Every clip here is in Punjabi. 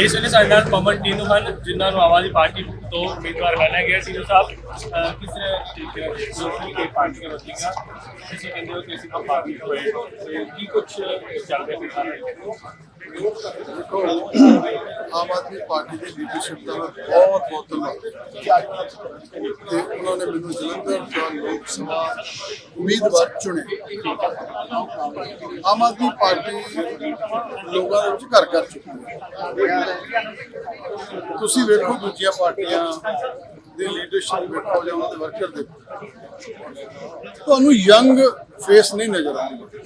ਇਸ ਵੇਲੇ ਸਾਡੇ ਨਾਲ ਪਵਨ ਟੀਨੂ ਹਨ ਜਿਨ੍ਹਾਂ ਨੂੰ ਆਮ ਆਦਮੀ ਪਾਰਟੀ ਤੋਂ ਉਮੀਦਵਾਰ ਬਣਾਇਆ ਗਿਆ ਟੀਨੂ ਸਾਹਿਬ ਅਹ, ਕਿਸ ਤਰੀਕੇ ਨਾਲ ਦੇਖਦੇ ਕਿ ਪਾਰਟੀ ਦਾ ਵਤੀਗਾ? ਤੁਸੀਂ ਕਹਿੰਦੇ ਹੋ ਕਿ ਅਸੀਂ ਪਾਰਟੀ ਹੋਏ ਕੀ ਕੁਝ ਚੱਲ ਰਿਹਾ ਹੈ ਦੇਖੋ ਆਮ ਆਦਮੀ ਪਾਰਟੀ ਦੀ ਲੀਡਰਸ਼ਿਪ ਦਾ ਬਹੁਤ ਬਹੁਤ ਧੰਨਵਾਦ ਤੇ ਉਹਨਾਂ ਨੇ ਮੈਨੂੰ ਜਲੰਧਰ ਦਾ ਲੋਕ ਸਭਾ ਉਮੀਦਵਾਰ ਚੁਣਿਆ। ਆਮ ਆਦਮੀ ਪਾਰਟੀ ਲੋਕਾਂ ਦੇ ਵਿੱਚ ਘਰ ਕਰ ਚੁੱਕੀ ਹੈ। ਤੁਸੀਂ ਵੇਖੋ ਦੂਜੀਆਂ ਪਾਰਟੀਆਂ ਦੀ ਲੀਡਰਸ਼ਿਪ ਵੇਖੋ ਜਾਂ ਉਹਨਾਂ ਦੇ ਵਰਕਰ ਦੇ ਤੁਹਾਨੂੰ ਯੰਗ ਫੇਸ ਨਹੀਂ ਨਜ਼ਰ ਆਉਂਦੇ।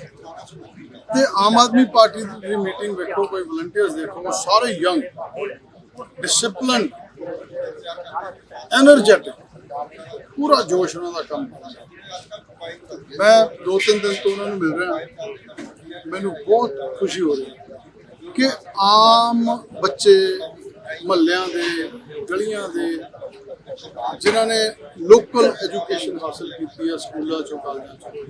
ਤੇ ਆਮ ਆਦਮੀ ਪਾਰਟੀ ਦੀ ਮੀਟਿੰਗ ਵੇਖੋ, ਕੋਈ ਵਲੰਟੀਅਰਸ ਦੇਖੋ ਸਾਰੇ ਯੰਗ ਡਿਸਪਲਿਨ ਐਨਰਜੈਟਿਕ ਪੂਰਾ ਜੋਸ਼ ਉਹਨਾਂ ਦਾ ਕੰਮ ਮੈਂ ਦੋ ਤਿੰਨ ਦਿਨ ਤੋਂ ਉਹਨਾਂ ਨੂੰ ਮਿਲ ਰਿਹਾ। ਮੈਨੂੰ ਬਹੁਤ ਖੁਸ਼ੀ ਹੋ ਰਹੀ ਕਿ ਆਮ ਬੱਚੇ ਮਹੱਲਿਆਂ ਦੇ, ਗਲੀਆਂ ਦੇ, ਜਿਨ੍ਹਾਂ ਨੇ ਲੋਕਲ ਐਜੂਕੇਸ਼ਨ ਹਾਸਲ ਕੀਤੀ ਹੈ ਸਕੂਲਾਂ ਚੋਂ, ਕਾਲਜਾਂ ਚੋਂ।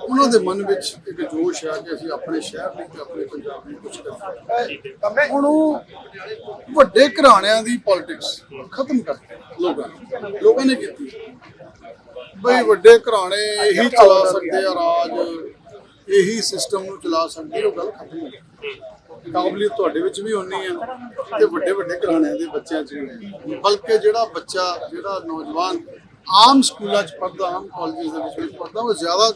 ਉਹਨਾਂ ਦੇ ਮਨ ਵਿੱਚ ਇੱਕ ਜੋਸ਼ ਆ ਕਿ ਅਸੀਂ ਆਪਣੇ ਸ਼ਹਿਰ ਲਈ ਤੇ ਆਪਣੇ ਪੰਜਾਬ ਲਈ ਕੁਝ ਕਰੀਏ ਹੁਣ ਉਹ ਵੱਡੇ ਘਰਾਣਿਆਂ ਦੀ ਪੋਲਿਟਿਕਸ ਖਤਮ ਕਰਤੀ ਲੋਕਾਂ ਨੇ। ਲੋਕਾਂ ਨੇ ਕੀਤੀ। ਬਈ ਵੱਡੇ ਘਰਾਣੇ ਇਹੀ ਚਲਾ ਸਕਦੇ ਆ ਰਾਜ, ਇਹੀ ਸਿਸਟਮ ਨੂੰ ਚਲਾ ਸਕਦੇ ਉਹ ਗੱਲ ਖਤਮ ਹੋ ਗਈ। ਕਾਬਲੀਅਤ ਤੁਹਾਡੇ ਵਿੱਚ ਵੀ ਹੋਣੀ ਆ ਤੇ ਵੱਡੇ ਵੱਡੇ ਘਰਾਣਿਆਂ ਦੇ ਬੱਚਿਆਂ 'ਚ ਵੀ। ਬਲਕਿ ਜਿਹੜਾ ਬੱਚਾ ਜਿਹੜਾ ਨੌਜਵਾਨ ਆਮ ਸਕੂਲਾਂ 'ਚ ਪੜ੍ਹਦਾ ਆਮ ਕਾਲਜਾਂ ਦੇ ਵਿੱਚ ਪੜ੍ਹਦਾ ਉਹ ਜ਼ਿਆਦਾ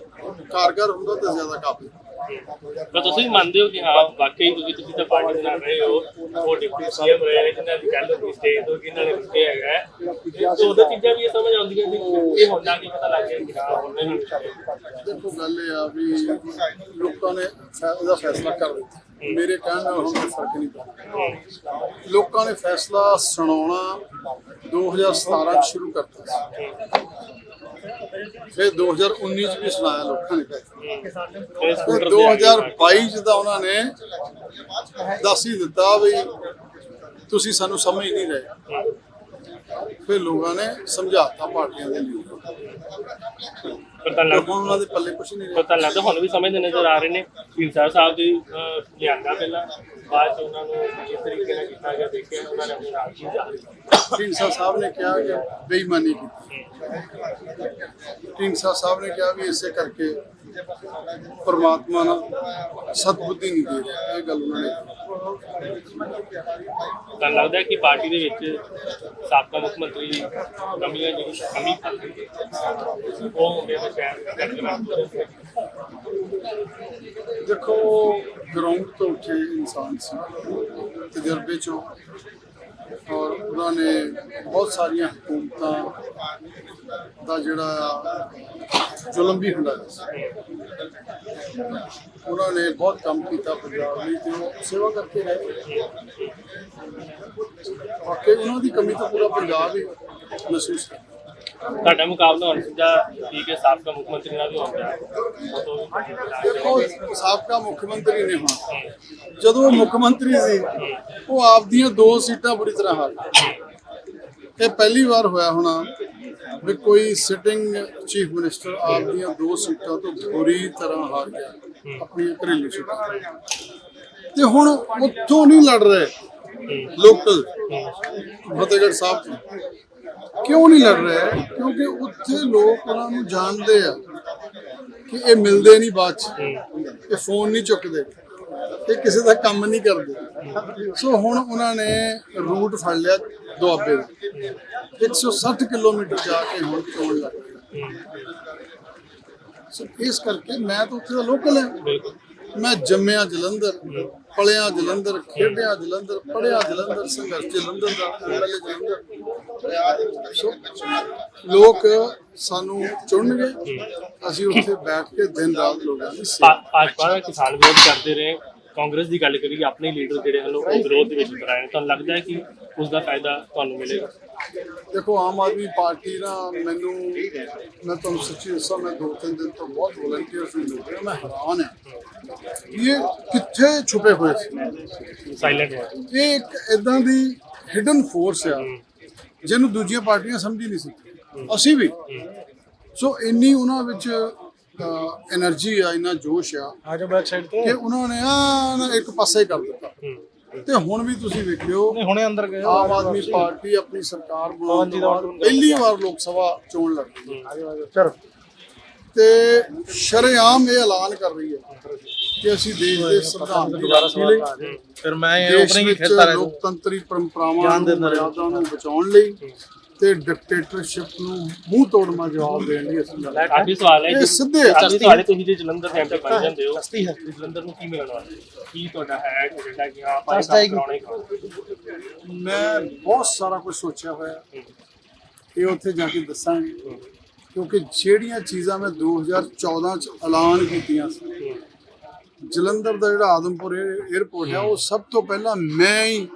ਕਾਰਗਰ ਹੁੰਦਾ ਤੇ ਜ਼ਿਆਦਾ ਕਾਬਿਲ ਪਰ ਤੁਸੀਂ ਮੰਨਦੇ ਹੋ ਕਿ ਹਾਂ ਵਾਕਈ ਤੁਸੀਂ ਤੁਸੀਂ ਤਾਂ ਪਾਰਟੀ ਦੇ ਨਾਲ ਰਹੇ ਹੋ ਉਹ ਡਿਪਟੀ ਸੀਐਮ ਰਹੇ ਨੇ ਜਿਨ੍ਹਾਂ ਦੀ ਗੱਲ ਹੁੰਦੀ ਸਟੇਜ ਤੋਂ ਕਿਹਨਾਂ ਨੇ ਰੁਕੇ ਹੈਗਾ। ਤੇ ਉਹਦਾ ਚੀਜ਼ਾਂ ਵੀ ਇਹ ਸਮਝ ਆਉਂਦੀਆਂ ਕਿ ਇਹ ਹੁੰਦਾ ਕਿ ਪਤਾ ਲੱਗ ਗਿਆ ਕਿ ਹਾਂ ਹੁਣ ਇਹਨਾਂ ਨੂੰ ਦੇਖੋ ਗੱਲ ਇਹ ਆ ਵੀ ਲੋਕਾਂ ਨੇ ਉਹਦਾ ਫੈਸਲਾ ਕਰ ਦਿੱਤਾ ਮੇਰੇ ਕਹਿਣ ਨਾਲ ਹੁਣ ਕੋਈ ਫ਼ਰਕ ਨਹੀਂ ਪੈਂਦਾ। ਲੋਕਾਂ ਨੇ ਫੈਸਲਾ ਸੁਣਾਉਣਾ 2017 ਚ ਸ਼ੁਰੂ ਕਰਤਾ ਸੀ। ਫਿਰ 2019 ਚ ਵੀ ਸੁਣਾਇਆ ਲੋਕਾਂ ਨੇ। ਫਿਰ 2022 ਚ ਤਾਂ ਉਹਨਾਂ ਨੇ ਦੱਸ ਹੀ ਦਿੱਤਾ ਵੀ ਤੁਸੀਂ ਸਾਨੂੰ ਸਮਝ ਨਹੀਂ ਰਹੇ। ਫਿਰ ਲੋਕਾਂ ਨੇ ਸਮਝਾਤਾ ਪਾਰਟੀਆਂ ਦੇ। ਲਈ ਪਰ ਤਾਂ ਲੱਗ ਹੁਣ ਉਹਨਾਂ ਦੇ ਪੱਲੇ ਕੁਝ ਨਹੀਂ ਰਿਹਾ ਪਤਾ ਲੱਗਦਾ ਹੁਣ ਵੀ ਸਮਝਦੇ ਨਜ਼ਰ ਆ ਰਹੇ ਨੇ। ਢੀਂਡਸਾ ਸਾਹਿਬ ਦੀ ਅਹ, ਲਿਆਂਦਾ ਪਹਿਲਾਂ। ਬਾਅਦ ਚ ਉਹਨਾਂ ਨੂੰ ਇਸ ਤਰੀਕੇ ਨਾਲ ਕੀਤਾ ਗਿਆ ਦੇਖਿਆ ਉਹਨਾਂ ਨੇ ਆਪਣੀ ਰਾਜਨੀਤੀ ਜਾਰੀ ਢੀਂਡਸਾ ਸਾਹਿਬ ਨੇ ਕਿਹਾ ਕਿ ਬੇਈਮਾਨੀ ਕੀਤੀ। ਢੀਂਡਸਾ ਸਾਹਿਬ ਨੇ ਕਿਹਾ ਵੀ ਇਸੇ ਕਰਕੇ ਪਰਮਾਤਮਾ ਨਾਲ ਸਤਬੁੱਧੀ ਨਹੀਂ ਦੇ ਰਿਹਾ। ਇਹ ਗੱਲ ਉਹਨਾਂ ਨੇ। ਤਾਂ ਲੱਗਦਾ ਹੈ ਕਿ ਪਾਰਟੀ ਦੇ ਵਿੱਚ ਸਾਬਕਾ ਮੁੱਖ ਮੰਤਰੀ ਕਮੀਆਂ ਜਿਹੜੀ ਕਮੀ ਉਹ ਸ਼ਾਇਦ ਕਰਕੇ ਦੇਖੋ ਗਰਾਊਂਡ ਤੋਂ ਉੱਠੇ ਇਨਸਾਨ ਸੀ ਤਜਰਬੇ ਚੋਂ ਔਰ ਉਹਨਾਂ ਨੇ ਬਹੁਤ ਸਾਰੀਆਂ ਹਕੂਮਤਾਂ ਦਾ ਜਿਹੜਾ ਜ਼ੁਲਮ ਵੀ ਹੁੰਦਾ ਸੀ। ਉਹਨਾਂ ਨੇ ਬਹੁਤ ਕੰਮ ਕੀਤਾ ਪੰਜਾਬ ਲਈ ਤੇ ਉਹ ਸੇਵਾ ਕਰਕੇ ਰਹੇ ਵਾਕਈ ਉਹਨਾਂ ਦੀ ਕਮੀ ਤਾਂ ਪੂਰਾ ਪੰਜਾਬ ਹੀ ਮਹਿਸੂਸ ਕਰਦਾ ਤੁਹਾਡਾ ਮੁਕਾਬਲਾ ਹੁਣ ਸਿੱਧਾ ਠੀਕ ਹੈ ਸਾਬਕਾ ਮੁੱਖ ਮੰਤਰੀ ਨਾਲ ਵੀ ਹੁੰਦਾ ਦੇਖੋ ਸਾਬਕਾ ਮੁੱਖ ਮੰਤਰੀ ਨੇ ਹੁਣ। ਜਦੋਂ ਉਹ ਮੁੱਖ ਮੰਤਰੀ ਸੀ ਉਹ ਆਪਦੀਆਂ ਦੋ ਸੀਟਾਂ ਬੁਰੀ ਤਰ੍ਹਾਂ ਹਾਰ ਇਹ ਪਹਿਲੀ ਵਾਰ ਹੋਇਆ ਹੋਣਾ ਵੀ ਕੋਈ ਸਿਟਿੰਗ ਚੀਫ ਮਿਨਿਸਟਰ ਆਪਦੀਆਂ ਦੋ ਸੀਟਾਂ ਤੋਂ ਬੁਰੀ ਤਰ੍ਹਾਂ ਹਾਰ ਗਿਆ ਆਪਣੀਆਂ ਘਰੇਲੂ ਸੀਟਾਂ ਤੇ। ਹੁਣ ਉੱਥੋਂ ਨਹੀਂ ਲੜ ਰਹੇ ਲੋਕਲ ਫਤਿਹਗੜ੍ਹ ਸਾਹਿਬ ਤੋਂ। ਕਿਉਂ ਨਹੀਂ ਲੜ ਰਹੇ? ਕਿਉਂਕਿ ਉੱਥੇ ਲੋਕ ਉਹਨਾਂ ਨੂੰ ਜਾਣਦੇ ਆ ਕਿ ਇਹ ਮਿਲਦੇ ਨਹੀਂ ਬਾਅਦ ਚ। ਇਹ ਫੋਨ ਨਹੀਂ ਚੁੱਕਦੇ। ਇਹ ਕਿਸੇ ਦਾ ਕੰਮ ਨਹੀਂ ਕਰਦੇ। ਸੋ ਹੁਣ ਉਹਨਾਂ ਨੇ ਰੂਟ ਫੜ ਲਿਆ ਦੁਆਬੇ ਦਾ। 160 ਕਿਲੋਮੀਟਰ ਜਾ ਕੇ ਹੁਣ ਚੋਣ ਲੱਗ ਸੋ ਇਸ ਕਰਕੇ ਮੈਂ ਤਾਂ ਉੱਥੇ ਦਾ ਲੋਕਲ ਹਾਂ। ਬਿਲਕੁਲ। ਮੈਂ ਜੰਮਿਆ ਜਲੰਧਰ, ਪਲਿਆ ਜਲੰਧਰ, ਖੇਡਿਆ ਜਲੰਧਰ ਪੜਿਆ ਜਲੰਧਰ, ਸੰਘਰਸ਼ ਜਲੰਧਰ ਦਾ ਐਮਐਲਏ ਜਲੰਧਰ। ਸੋ ਲੋਕ ਸਾਨੂੰ ਚੁਣਨਗੇ। ਅਸੀਂ ਉੱਥੇ ਬੈਠ ਕੇ ਦਿਨ ਰਾਤ ਲੋਕਾਂ ਦੀ ਸੇਵਾ ਭਾਜਪਾ ਦਾ ਕਿਸਾਨ ਵਿਰੋਧ ਕਰਦੇ ਰਹੇ। ਕਾਂਗਰਸ ਦੀ ਗੱਲ ਕਰੀਏ, ਆਪਣੇ ਲੀਡਰ ਜਿਹੜੇ ਹਨ, ਉਹ ਵਿਰੋਧ ਦੇ ਵਿੱਚ ਉਤਰਾਏ ਤੁਹਾਨੂੰ ਲੱਗਦਾ ਹੈ ਕਿ ਉਸ ਦਾ ਫਾਇਦਾ ਤੁਹਾਨੂੰ ਮਿਲੇਗਾ? ਦੇਖੋ ਆਮ ਆਦਮੀ ਪਾਰਟੀ ਨਾ ਮੈਨੂੰ ਮੈਂ ਤੁਹਾਨੂੰ ਸੱਚੀ ਦੱਸਾਂ ਮੈਂ ਦੋ ਤਿੰਨ ਦਿਨ ਤੋਂ ਬਹੁਤ ਵਲੰਟੀਅਰ ਫੀਲ ਹੋ ਮੈਂ ਹੈਰਾਨ ਹਾਂ। ਇਹ ਕਿੱਥੇ ਛੁਪੇ ਹੋਏ ਸੀ? ਸਾਇਲੈਂਟ ਇਹ ਇੱਕ ਇਦਾਂ ਦੀ ਹਿਡਨ ਫੋਰਸ ਆ ਜਿਹਨੂੰ ਦੂਜੀਆਂ ਪਾਰਟੀਆਂ ਸਮਝ ਹੀ ਨਹੀਂ ਸਕਦੀਆਂ ਅਸੀਂ ਵੀ। ਸੋ ਇੰਨੀ ਉਹਨਾਂ ਵਿੱਚ એનર્ਜੀ ਆ ਇਨਾ ਜੋਸ਼ ਆ ਆ ਜੋ ਬੈਕ ਸਾਈਡ ਤੇ। ਕਿ ਉਹਨਾਂ ਨੇ ਆ ਇੱਕ ਪਾਸੇ ਕਰ ਦਿੱਤਾ। ਤੇ ਹੁਣ ਵੀ ਤੁਸੀਂ ਵੇਖਿਓ ਨਹੀਂ ਹੁਣੇ ਅੰਦਰ ਗਏ ਆਮ ਆਦਮੀ ਪਾਰਟੀ ਆਪਣੀ ਸਰਕਾਰ ਬਣਾਉਣ ਤੋਂ ਬਾਅਦ ਪਹਿਲੀ ਵਾਰ ਲੋਕ ਸਭਾ ਚੋਣ ਲੜਦੀ ਹੈ। ਚਲ। ਤੇ ਸ਼ਰੇਆਮ ਇਹ ਐਲਾਨ ਕਰ ਰਹੀ ਹੈ ਕਿ ਅਸੀਂ ਦੇਸ਼ ਦੇ ਸੰਵਿਧਾਨ ਦੀ ਰਾਖੀ ਲਈ। ਫਿਰ ਮੈਂ ਇਹ ਓਪਨਿੰਗ ਹੀ ਖੇਡਦਾ ਰਹਿ ਲੋਕਤੰਤਰੀ ਪਰੰਪਰਾਵਾਂ ਨੂੰ ਮਰਿਆਦਾ ਨੂੰ ਬਚਾਉਣ ਲਈ ਤੇ ਡਿਕਟੇਟਰਸ਼ਿਪ ਨੂੰ ਮੂੰਹ ਤੋੜਨਾ ਜਵਾਬ ਦੇਣ ਲਈ ਅਸੀਂ ਲੜਾਈ ਆਖਰੀ ਸਵਾਲ ਹੈ ਇਹ ਸਿੱਧੇ ਸਵਾਲ ਹੈ। ਤੁਸੀਂ ਜੇ ਜਲੰਧਰ ਦੇ ਐਮਪੀ ਬਣ ਜਾਂਦੇ ਹੋ ਸਸਤੀ ਹੈ। ਜਲੰਧਰ ਨੂੰ ਕੀ ਮਿਲਣ ਵਾਲਾ? ਕੀ ਤੁਹਾਡਾ ਹੈ ਏਜੰਡਾ ਕਿ ਆਪਾਂ ਜਾਏਗੀ। ਕਰਾਉਣਾ ਹੀ ਮੈਂ ਬਹੁਤ ਸਾਰਾ ਕੁਝ ਸੋਚਿਆ ਹੋਇਆ। ਇਹ ਉੱਥੇ ਜਾ ਕੇ ਦੱਸਾਂਗੇ। ਕਿਉਂਕਿ ਜਿਹੜੀਆਂ ਚੀਜ਼ਾਂ ਮੈਂ 2014 ਚ ਐਲਾਨ ਕੀਤੀਆਂ ਸੀ ਜਲੰਧਰ ਦਾ ਜਿਹੜਾ ਆਦਮਪੁਰ 에ਅਰਪੋਰਟ ਹੈ ਉਹ ਸਭ ਤੋਂ ਪਹਿਲਾਂ ਮੈਂ ਹੀ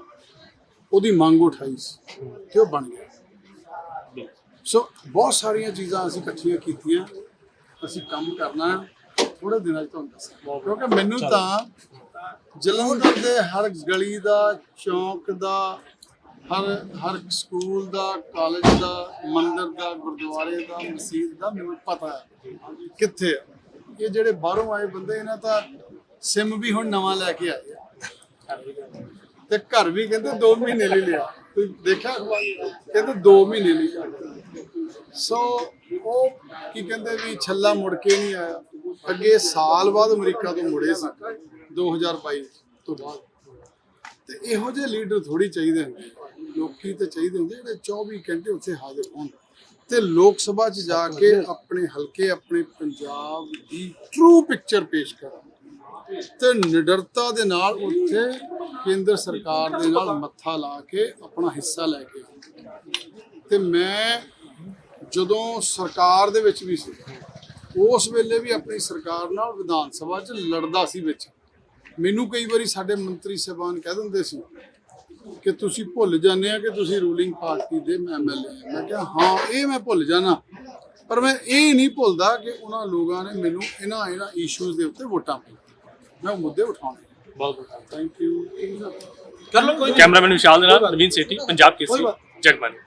ਉਹਦੀ ਮੰਗ ਉਠਾਈ ਸੀ ਤੇ ਉਹ ਬਣ ਗਿਆ। ਸੋ ਬਹੁਤ ਸਾਰੀਆਂ ਚੀਜ਼ਾਂ ਅਸੀਂ ਇਕੱਠੀਆਂ ਕੀਤੀਆਂ। ਅਸੀਂ ਕੰਮ ਕਰਨਾ ਹੈ। ਥੋੜੇ ਦਿਨਾਂ ਚ ਤੁਹਾਨੂੰ ਦੱਸਾਂਗੇ। ਕਿਉਂਕਿ ਮੈਨੂੰ ਤਾਂ ਜਲੰਧਰ ਦੇ ਹਰ ਗਲੀ ਦਾ ਚੌਂਕ ਦਾ ਹਰ ਹਰ ਸਕੂਲ ਦਾ ਕਾਲਜ ਦਾ ਮੰਦਿਰ ਦਾ ਗੁਰਦੁਆਰੇ ਦਾ ਮਸਜਿਦ ਦਾ ਮੈਨੂੰ ਪਤਾ ਹੈ ਕਿੱਥੇ ਆ। ਇਹ ਜਿਹੜੇ ਬਾਹਰੋਂ ਆਏ ਬੰਦੇ ਇਹਨਾਂ ਤਾਂ ਸਿਮ ਵੀ ਹੁਣ ਨਵਾਂ ਲੈ ਕੇ ਆਏ ਤੇ ਘਰ ਵੀ ਕਹਿੰਦੇ 2 ਮਹੀਨੇ ਲਈ ਲਿਆ। ਤੁਸੀਂ ਦੇਖਿਆ ਅਖਬਾਰ? ਕਹਿੰਦੇ 2 ਮਹੀਨੇ ਲਈ ਲਿਆ। ਸੋ ਉਹ ਕੀ ਕਹਿੰਦੇ ਵੀ ਛੱਲਾ ਮੁੜ ਕੇ ਨਹੀਂ ਆਇਆ। ਅੱਗੇ ਸਾਲ ਬਾਅਦ ਅਮਰੀਕਾ ਤੋਂ ਮੁੜੇ ਸੀ 2022 ਤੋਂ ਬਾਅਦ। ਤੇ ਇਹੋ ਜਿਹੇ ਲੀਡਰ ਥੋੜੀ ਚਾਹੀਦੇ ਹੁੰਦੇ। ਲੋਕੀ ਤੇ ਚਾਹੀਦੇ ਹੁੰਦੇ, ਜਿਹੜੇ 24 ਘੰਟੇ ਉੱਥੇ ਹਾਜ਼ਰ ਹੋਣ। ਤੇ ਲੋਕ ਸਭਾ 'ਚ ਜਾ ਕੇ ਆਪਣੇ ਹਲਕੇ, ਆਪਣੇ ਪੰਜਾਬ ਦੀ ਟਰੂ ਪਿਕਚਰ ਪੇਸ਼ ਕਰਨ। ਤੇ ਨਿਡਰਤਾ ਦੇ ਨਾਲ ਉੱਥੇ ਕੇਂਦਰ ਸਰਕਾਰ ਦੇ ਨਾਲ ਮੱਥਾ ਲਾ ਕੇ ਆਪਣਾ ਹਿੱਸਾ ਲੈ ਕੇ। ਆਉਣ। ਤੇ ਮੈਂ ਜਦੋਂ ਸਰਕਾਰ ਦੇ ਵਿੱਚ ਵੀ ਸੀ ਉਸ ਵੇਲੇ ਵੀ ਆਪਣੀ ਸਰਕਾਰ ਨਾਲ ਵਿਧਾਨ ਸਭਾ 'ਚ ਲੜਦਾ ਸੀ ਵਿੱਚ। ਮੈਨੂੰ ਕਈ ਵਾਰੀ ਸਾਡੇ ਮੰਤਰੀ ਸਾਹਿਬਾਨ ਕਹਿ ਦਿੰਦੇ ਸੀ ਕਿ ਤੁਸੀਂ ਭੁੱਲ ਜਾਂਦੇ ਆ ਕਿ ਤੁਸੀਂ ਰੂਲਿੰਗ ਪਾਰਟੀ ਦੇ ਐਮਐਲਏ ਮੈਂ ਕਿਹਾ ਹਾਂ ਇਹ ਮੈਂ ਭੁੱਲ ਜਾਣਾ। ਪਰ ਮੈਂ ਇਹ ਨਹੀਂ ਭੁੱਲਦਾ ਕਿ ਉਹਨਾਂ ਲੋਕਾਂ ਨੇ ਮੈਨੂੰ ਇਹਨਾਂ ਇਹਨਾਂ ਇਸ਼ੂਜ਼ ਦੇ ਉੱਤੇ ਵੋਟਾਂ ਪਾਈਆਂ। ਮੈਂ ਉਹ ਮੁੱਦੇ ਉਠਾਉਣੇ ਬਹੁਤ ਬਹੁਤ ਥੈਂਕ ਯੂ ਕਰ ਲੋ ਕੋਈ ਕੈਮਰਾਮੈਨ ਵਿਸ਼ਾਲ ਦੇ ਨਾਲ ਨਵੀਨ ਸੇਠੀ ਪੰਜਾਬ ਕੇਸਰੀ ਜਗਬਾਨੀ